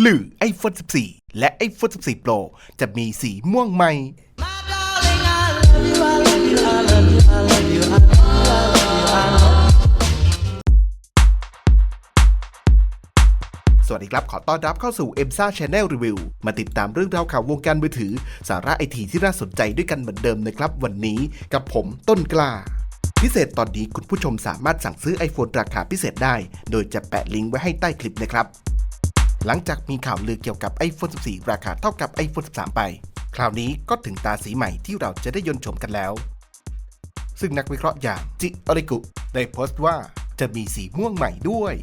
หรือ iPhone 14 และ iPhone 14 Pro จะมีสีม่วงใหม่ สวัสดีครับ ขอต้อนรับเข้าสู่ e m s a Channel Review มาติดตามเรื่องราวข่าววงการมือถือ สาระไอทีที่น่าสนใจด้วยกันเหมือนเดิมนะครับ วันนี้กับผมต้นกล้าพิเศษตอนนี้คุณผู้ชมสามารถสั่งซื้อ iPhone ราคาพิเศษได้ โดยจะแปะลิงก์ไว้ให้ใต้คลิปนะครับ หลังจากมีข่าวลือเกี่ยวกับ iPhone 14 ราคาเท่ากับ iPhone 13 ไป คราวนี้ก็ถึงตาสีใหม่ที่เราจะได้ยนชมกันแล้ว ซึ่งนักวิเคราะห์อย่างจิอริกุ ได้โพสต์ว่าจะมีสีม่วงใหม่ด้วย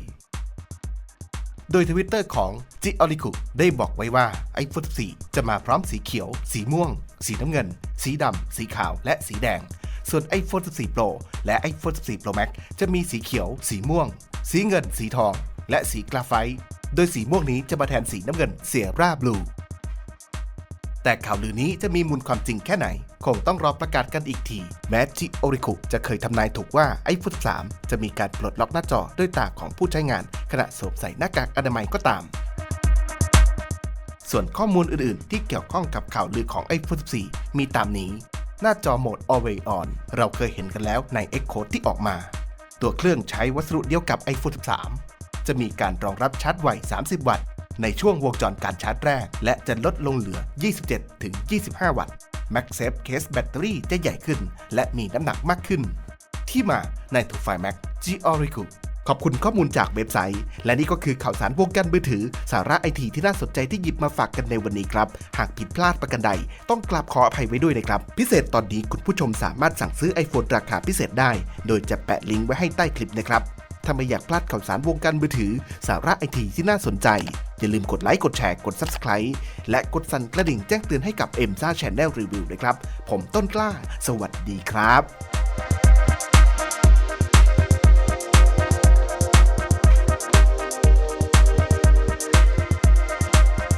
โดยทวิตเตอร์ของจิออริคุได้บอกไว้ว่า iPhone 14 จะมาพร้อมสีเขียว สีม่วง สีน้ำเงิน สีดำ สีขาว และสีแดง ส่วน iPhone 14 Pro และ iPhone 14 Pro Max จะมีสีเขียว สีม่วง สีเงิน สีทอง และสีกราไฟต์ โดยสีม่วงนี้จะมาแทนสีน้ำเงินเสียร่าบลู แต่ข่าวลือนี้จะมีมูลความจริงแค่ไหน คงต้องรอประกาศกันอีกที แม้จิโอริคุจะเคยทำนายถูกว่า iPhone 13จะมีการปลดล็อกหน้าจอด้วยตาของผู้ใช้งาน ขณะสวมใส่หน้ากากอนามัยก็ตาม ส่วนข้อมูลอื่นๆ ที่เกี่ยวข้องกับข่าวลือของ iPhone 14มีตามนี้ หน้าจอโหมด Always On เราเคยเห็นกันแล้วใน Xcode ที่ออกมา ตัวเครื่องใช้วัสดุเดียวกับ iPhone 13 จะมีการรองรับชาร์จไว 30 วัตต์ ในช่วงวงจรการชาร์จแรก และจะลดลงเหลือ 27ถึง25 วัตต์ MagSafe Case แบตเตอรี่จะใหญ่ขึ้น และมีน้ำหนักมากขึ้น ที่มาในถูกไฟ Mac g o r i c u ขอบคุณข้อมูลจากเว็บไซต์ และนี่ก็คือข่าวสารวงการมือถือ สาระไอทีที่น่าสนใจที่หยิบมาฝากกันในวันนี้ครับ หากผิดพลาดประกันใด ต้องกราบขออภัยไว้ด้วยนะครับ พิเศษตอนนี้คุณผู้ชมสามารถสั่งซื้อ iPhone ราคาพิเศษได้ โดยจะแปะลิงก์ไว้ให้ใต้คลิปนะครับ ถ้าไม่อยากพลาดข่าวสารวงการมือถือ สาระไอทีที่น่าสนใจ อย่าลืมกดไลค์ กดแชร์ กด Subscribe และกดสั่นกระดิ่งแจ้งเตือนให้กับ m อ็มซ่าแชนแนลรีวิวด้วยครับ ผมต้นกล้า สวัสดีครับ